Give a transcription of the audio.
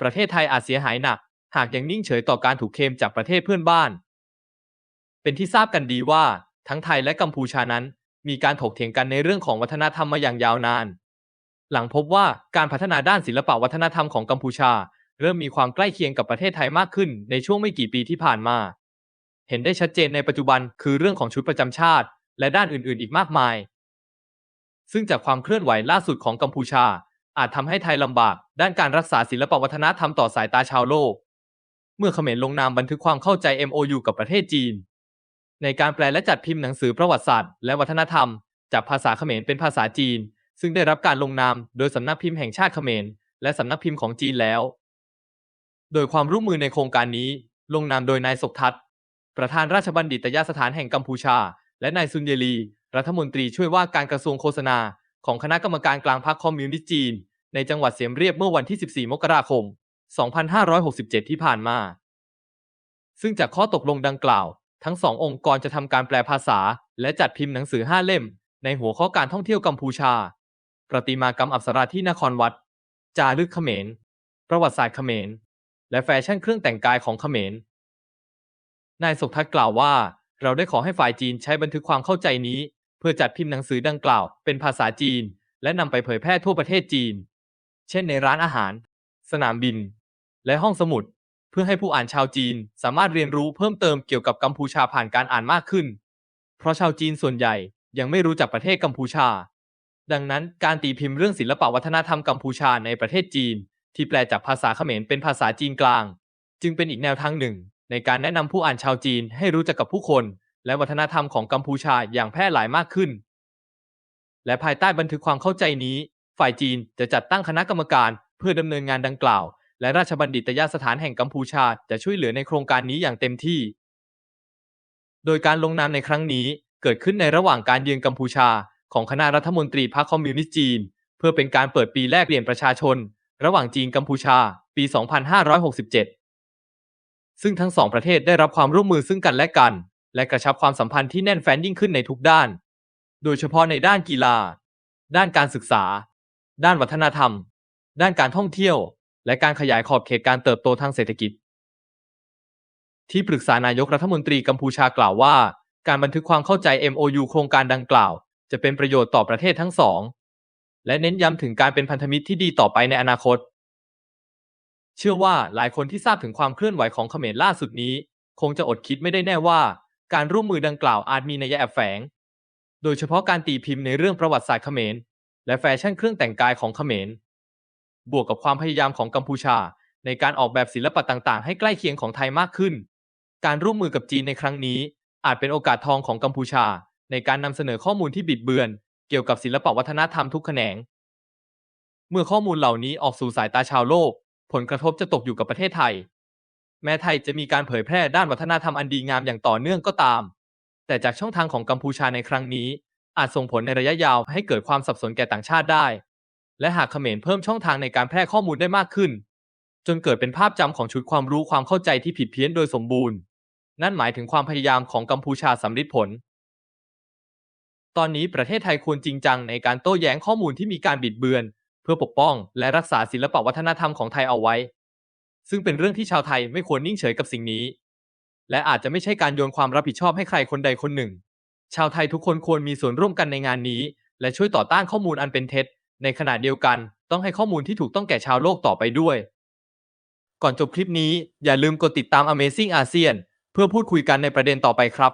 ประเทศไทยอาจเสียหายหนัก หากยังนิ่งเฉยต่อการถูกเคลมจากประเทศเพื่อนบ้าน เป็นที่ทราบกันดีว่า ทั้งไทยและกัมพูชานั้น มีการถกเถียงกันในเรื่องของวัฒนธรรมมาอย่างยาวนาน หลังพบว่าการพัฒนาด้านศิลปวัฒนธรรมของกัมพูชา เริ่มมีความใกล้เคียงกับประเทศไทยมากขึ้นในช่วงไม่กี่ปีที่ผ่านมา เห็นได้ชัดเจนในปัจจุบันคือเรื่องของชุดประจำชาติ และด้านอื่นๆ อีกมากมาย ซึ่งจากความเคลื่อนไหวล่าสุดของกัมพูชา อาจทำให้ไทยลำบาก ด้านการรักษาศิลปวัฒนธรรมต่อสายตาชาวโลก เมื่อเขมรลงนามบันทึกความเข้าใจ MOU กับประเทศจีน ในการแปลและจัดพิมพ์หนังสือประวัติศาสตร์และวัฒนธรรม จากภาษาเขมรเป็นภาษาจีน ซึ่งได้รับการลงนามโดยสำนักพิมพ์แห่งชาติเขมรและสำนักพิมพ์ของจีนแล้ว โดยความร่วมมือในโครงการนี้ ลงนามโดยนายศกทัศน์ประธานราชบัณฑิตยสถานแห่งกัมพูชา และนายซุนเยลี รัฐมนตรีช่วยว่าการกระทรวงโฆษณา ของคณะกรรมการกลางพรรคคอมมิวนิสต์จีน ในจังหวัดเสียมเรียบเมื่อวันที่ 14 มกราคม 2567 ที่ผ่านมา ซึ่งจากข้อตกลงดังกล่าว ทั้งสององค์กรจะทำการแปลภาษา และจัดพิมพ์หนังสือ 5 เล่ม ในหัวข้อการท่องเที่ยวกัมพูชา ประติมากรรมอัปสราที่นครวัด จารึกเขมร ประวัติศาสตร์เขมร และแฟชั่นเครื่องแต่งกายของเขมร นายศกทัศน์กล่าวว่า เราได้ขอให้ฝ่ายจีนใช้บันทึกความเข้าใจนี้ พื่อจัดพิมพ์หนังสือดังกล่าว เป็นภาษาจีน และนำไปเผยแพร่ทั่วประเทศจีน เช่นในร้านอาหาร สนามบิน และห้องสมุด เพื่อให้ผู้อ่านชาวจีนสามารถเรียนรู้เพิ่มเติมเกี่ยวกับกัมพูชาผ่านการอ่านมากขึ้น เพราะชาวจีนส่วนใหญ่ยังไม่รู้จักประเทศกัมพูชา ดังนั้นการตีพิมพ์เรื่องศิลปวัฒนธรรมกัมพูชาในประเทศจีน ที่แปลจากภาษาเขมรเป็นภาษาจีนกลาง จึงเป็นอีกแนวทางหนึ่ง ในการแนะนำผู้อ่านชาวจีนให้รู้จักกับผู้คน และวัฒนธรรมของกัมพูชาอย่างแพร่หลายมากขึ้น และภายใต้บันทึกความเข้าใจนี้ ฝ่ายจีนจะจัดตั้งคณะกรรมการเพื่อดำเนินงานดังกล่าว และราชบัณฑิตยสถานแห่งกัมพูชาจะช่วยเหลือในโครงการนี้อย่างเต็มที่ โดยการลงนามในครั้งนี้เกิดขึ้นในระหว่างการเยือนกัมพูชา ของคณะรัฐมนตรีพรรคคอมมิวนิสต์จีน เพื่อเป็นการเปิดปีแลกเปลี่ยนประชาชน ระหว่างจีนกัมพูชา ปี 2567 ซึ่งทั้งสองประเทศได้รับความร่วมมือซึ่งกันและกัน และกระชับความสัมพันธ์ที่แน่นแฟ้นยิ่งขึ้นในทุกด้าน โดยเฉพาะในด้านกีฬา ด้านการศึกษา ด้านวัฒนธรรม ด้านการท่องเที่ยว และการขยายขอบเขตการเติบโตทางเศรษฐกิจ ที่ปรึกษานายกรัฐมนตรีกัมพูชากล่าวว่า การบันทึกความเข้าใจ MOU โครงการดังกล่าว จะเป็นประโยชน์ต่อประเทศทั้งสอง และเน้นย้ำถึงการเป็นพันธมิตรที่ดีต่อไปในอนาคตเชื่อว่าหลายคนที่ทราบถึงความเคลื่อนไหวของเขมรล่าสุดนี้ คงจะอดคิดไม่ได้แน่ว่า การร่วมมือดังกล่าวอาจมีนัยแอบแฝง โดยเฉพาะการตีพิมพ์ในเรื่องประวัติศาสตร์เขมร และแฟชั่นเครื่องแต่งกายของเขมร บวกกับความพยายามของกัมพูชา ในการออกแบบศิลปะต่างๆ ให้ใกล้เคียงของไทยมากขึ้น การร่วมมือกับจีนในครั้งนี้ อาจเป็นโอกาสทองของกัมพูชา ในการนำเสนอข้อมูลที่บิดเบือน เกี่ยวกับศิลปวัฒนธรรมทุกแขนง เมื่อข้อมูลเหล่านี้ออกสู่สายตาชาวโลก ผลกระทบจะตกอยู่กับประเทศไทย แม้ไทยจะมีการเผยแพร่ด้านวัฒนธรรมอันดีงามอย่างต่อเนื่องก็ตาม แต่จากช่องทางของกัมพูชาในครั้งนี้ อาจส่งผลในระยะยาวให้เกิดความสับสนแก่ต่างชาติได้ และหากเขมรเพิ่มช่องทางในการแพร่ข้อมูลได้มากขึ้น จนเกิดเป็นภาพจำของชุดความรู้ความเข้าใจที่ผิดเพี้ยนโดยสมบูรณ์ นั่นหมายถึงความพยายามของกัมพูชาสำลิดผล ตอนนี้ประเทศไทยควรจริงจังในการโต้แย้งข้อมูลที่มีการบิดเบือน เพื่อปกป้อง และรักษาศิลปวัฒนธรรมของไทยเอาไว้ ซึ่งเป็นเรื่องที่ชาวไทยไม่ควรนิ่งเฉยกับสิ่งนี้ และอาจจะไม่ใช่การโยนความรับผิดชอบให้ใครคนใดคนหนึ่ง ชาวไทยทุกคนควรมีส่วนร่วมกันในงานนี้ และช่วยต่อต้านข้อมูลอันเป็นเท็จ ในขณะเดียวกันต้องให้ข้อมูลที่ถูกต้องแก่ชาวโลกต่อไปด้วย ก่อนจบคลิปนี้อย่าลืมกดติดตาม Amazing ASEAN เพื่อพูดคุยกันในประเด็นต่อไปครับ